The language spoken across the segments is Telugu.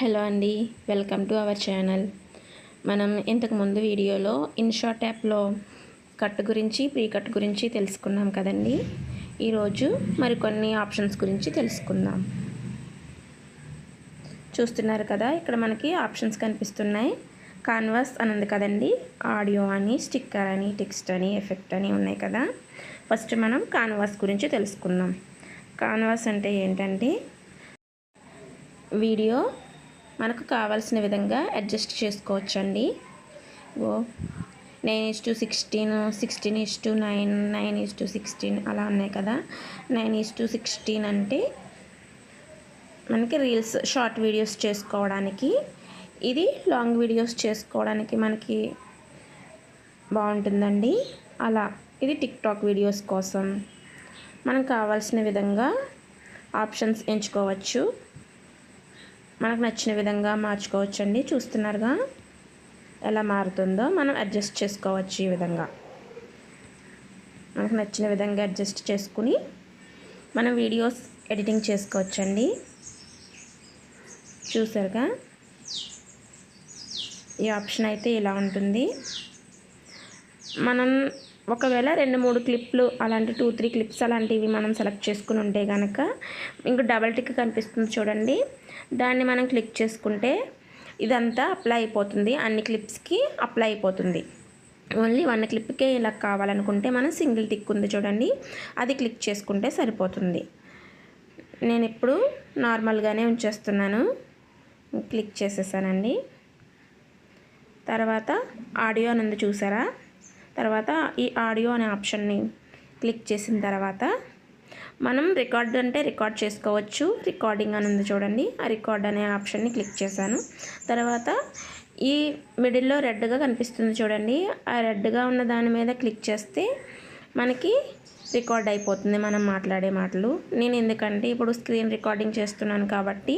హలో అండి వెల్కమ్ టు అవర్ ఛానల్. మనం ఇంతకుముందు వీడియోలో ఇన్షాట్ యాప్లో కట్ గురించి ప్రీ కట్ గురించి తెలుసుకున్నాం కదండి. ఈరోజు మరికొన్ని ఆప్షన్స్ గురించి తెలుసుకుందాం. చూస్తున్నారు కదా ఇక్కడ మనకి ఆప్షన్స్ కనిపిస్తున్నాయి. కాన్వాస్ అని ఉంది కదండి ఆడియో అని స్టిక్కర్ అని టెక్స్ట్ అని ఎఫెక్ట్ అని ఉన్నాయి కదా. ఫస్ట్ మనం కాన్వాస్ గురించి తెలుసుకుందాం. కాన్వాస్ అంటే ఏంటంటే వీడియో మనకు కావాల్సిన విధంగా అడ్జస్ట్ చేసుకోవచ్చండి. ఓ nine is to sixteen sixteen is to nine nine is to sixteen అలా ఉన్నాయి కదా. నైన్ ఈజ్ టు సిక్స్టీన్ అంటే మనకి రీల్స్ షార్ట్ వీడియోస్ చేసుకోవడానికి ఇది లాంగ్ వీడియోస్ చేసుకోవడానికి మనకి బాగుంటుందండి. అలా ఇది టిక్ టాక్ వీడియోస్ కోసం. మనకు కావాల్సిన విధంగా ఆప్షన్స్ ఎంచుకోవచ్చు. మనకు నచ్చిన విధంగా మార్చుకోవచ్చండి. చూస్తున్నారుగా ఎలా మారుతుందో. మనం అడ్జస్ట్ చేసుకోవచ్చు ఈ విధంగా. మనకు నచ్చిన విధంగా అడ్జస్ట్ చేసుకుని మనం వీడియోస్ ఎడిటింగ్ చేసుకోవచ్చండి. చూసారుగా? ఈ ఆప్షన్ అయితే ఇలా ఉంటుంది. మనం ఒకవేళ రెండు మూడు క్లిప్లు అలాంటి టూ త్రీ క్లిప్స్ అలాంటివి మనం సెలెక్ట్ చేసుకుని ఉంటే కనుక ఇంకో డబల్ టిక్ కనిపిస్తుంది చూడండి. దాన్ని మనం క్లిక్ చేసుకుంటే ఇదంతా అప్లై అయిపోతుంది. అన్ని క్లిప్స్కి అప్లై అయిపోతుంది. ఓన్లీ వన్ క్లిప్కే ఇలా కావాలనుకుంటే మనం సింగిల్ టిక్ ఉంది చూడండి. అది క్లిక్ చేసుకుంటే సరిపోతుంది. నేను ఇప్పుడు నార్మల్గానే ఉంచేస్తున్నాను. క్లిక్ చేసేసానండి. తర్వాత ఆడియో అని చూసారా? తర్వాత ఈ ఆడియో అనే ఆప్షన్ని క్లిక్ చేసిన తర్వాత మనం రికార్డ్ అంటే రికార్డ్ చేసుకోవచ్చు. రికార్డింగ్ అని ఉంది చూడండి. ఆ రికార్డ్ అనే ఆప్షన్ని క్లిక్ చేశాను. తర్వాత ఈ మిడిల్లో రెడ్గా కనిపిస్తుంది చూడండి. ఆ రెడ్గా ఉన్న దాని మీద క్లిక్ చేస్తే మనకి రికార్డ్ అయిపోతుంది మనం మాట్లాడే మాటలు. నేను ఎందుకంటే ఇప్పుడు స్క్రీన్ రికార్డింగ్ చేస్తున్నాను కాబట్టి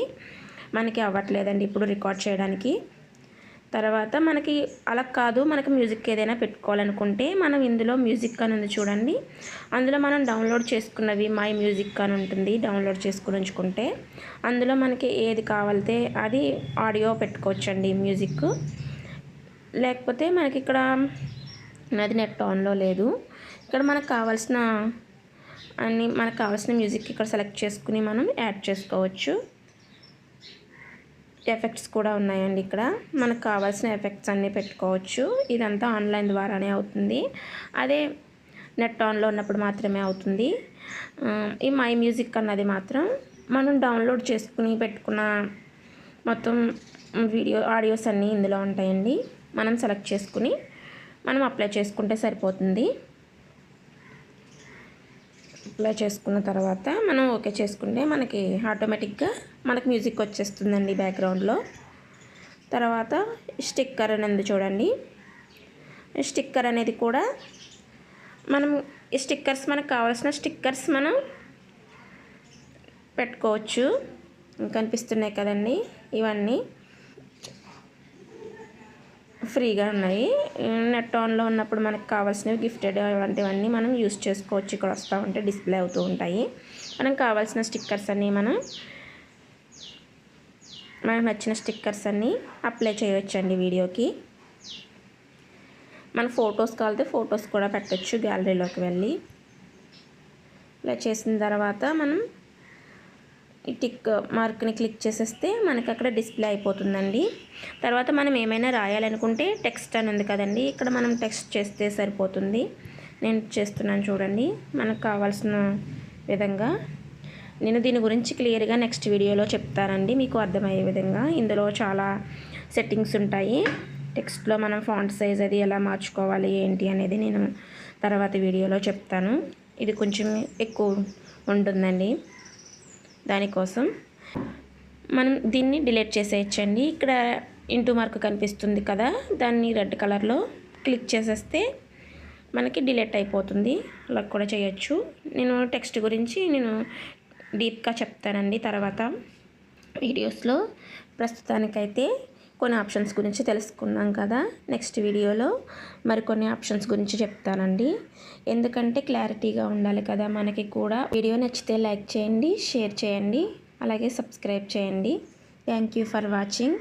మనకి అవ్వట్లేదండి ఇప్పుడు రికార్డ్ చేయడానికి. తర్వాత మనకి అలా కాదు మనకి మ్యూజిక్ ఏదైనా పెట్టుకోవాలనుకుంటే మనం ఇందులో మ్యూజిక్ అని ఉంది చూడండి. అందులో మనం డౌన్లోడ్ చేసుకున్నవి మై మ్యూజిక్ అని ఉంటుంది డౌన్లోడ్ చేసుకుని ఉంచుకుంటే అందులో మనకి ఏది కావాలితే అది ఆడియో పెట్టుకోవచ్చండి మ్యూజిక్ లేకపోతే మనకి ఇక్కడ నది నెట్ ఆన్లో లేదు. ఇక్కడ మనకు కావాల్సిన అన్ని మనకు కావాల్సిన మ్యూజిక్ ఇక్కడ సెలెక్ట్ చేసుకుని మనం యాడ్ చేసుకోవచ్చు. ఎఫెక్ట్స్ కూడా ఉన్నాయండి ఇక్కడ. మనకు కావాల్సిన ఎఫెక్ట్స్ అన్నీ పెట్టుకోవచ్చు. ఇదంతా ఆన్లైన్ ద్వారానే అవుతుంది. అదే నెట్ ఆన్లో ఉన్నప్పుడు మాత్రమే అవుతుంది. ఈ మై మ్యూజిక్ అన్నది మాత్రం మనం డౌన్లోడ్ చేసుకుని పెట్టుకున్న మొత్తం వీడియో ఆడియోస్ అన్నీ ఇందులో ఉంటాయండి. మనం సెలెక్ట్ చేసుకుని మనం అప్లై చేసుకుంటే సరిపోతుంది. ఇలా చేసుకున్న తర్వాత మనం ఓకే చేసుకుంటే మనకి ఆటోమేటిక్గా మనకి మ్యూజిక్ వచ్చేస్తుందండి బ్యాక్గ్రౌండ్లో తర్వాత స్టిక్కర్ అనేది చూడండి. స్టిక్కర్ అనేది కూడా మనం స్టిక్కర్స్ మనకు కావాల్సిన స్టిక్కర్స్ మనం పెట్టుకోవచ్చు. కనిపిస్తున్నాయి కదండి ఇవన్నీ. ఫ్రీగా ఉన్నాయి. నెట్ ఆన్లో ఉన్నప్పుడు మనకు కావాల్సినవి గిఫ్టెడ్ అలాంటివన్నీ మనం యూస్ చేసుకోవచ్చు. ఇక్కడ వస్తూ ఉంటే డిస్ప్లే అవుతూ ఉంటాయి. మనం కావాల్సిన స్టిక్కర్స్ అన్నీ మనం మనకు నచ్చిన స్టిక్కర్స్ అన్నీ అప్లై చేయవచ్చండి వీడియోకి. మన ఫొటోస్ కావాలితే ఫొటోస్ కూడా పెట్టచ్చు గ్యాలరీలోకి వెళ్ళి. ఇలా చేసిన తర్వాత మనం ఈ టిక్ మార్క్ని క్లిక్ చేసేస్తే మనకి అక్కడ డిస్ప్లే అయిపోతుందండి. తర్వాత మనం ఏమైనా రాయాలనుకుంటే టెక్స్ట్ అని ఉంది కదండి ఇక్కడ మనం టెక్స్ట్ చేస్తే సరిపోతుంది. నేను చేస్తున్నాను చూడండి మనకు కావాల్సిన విధంగా. నేను దీని గురించి క్లియర్గా నెక్స్ట్ వీడియోలో చెప్తానండి మీకు అర్థమయ్యే విధంగా. ఇందులో చాలా సెట్టింగ్స్ ఉంటాయి. టెక్స్ట్లో మనం ఫాంట్ సైజ్ అది ఎలా మార్చుకోవాలి ఏంటి అనేది నేను తర్వాత వీడియోలో చెప్తాను. ఇది కొంచెం ఎక్కువ ఉంటుందండి. దానికోసం. మనం దీన్ని డిలీట్ చేసేయచ్చండి. ఇక్కడ ఇంటూ మార్క్ కనిపిస్తుంది కదా దాన్ని రెడ్ కలర్లో క్లిక్ చేసేస్తే మనకి డిలీట్ అయిపోతుంది. అలా కూడా చేయొచ్చు. నేను టెక్స్ట్ గురించి నేను డీప్గా చెప్తానండి తర్వాత వీడియోస్లో. ప్రస్తుతానికైతే కొన్ని ఆప్షన్స్ గురించి తెలుసుకున్నాం కదా నెక్స్ట్ వీడియోలో. మరికొన్ని ఆప్షన్స్ గురించి చెప్తానండి. ఎందుకంటే క్లారిటీగా ఉండాలి కదా. మనకి కూడా వీడియో నచ్చితే లైక్ చేయండి షేర్ చేయండి అలాగే సబ్స్క్రైబ్ చేయండి. Thank you for watching.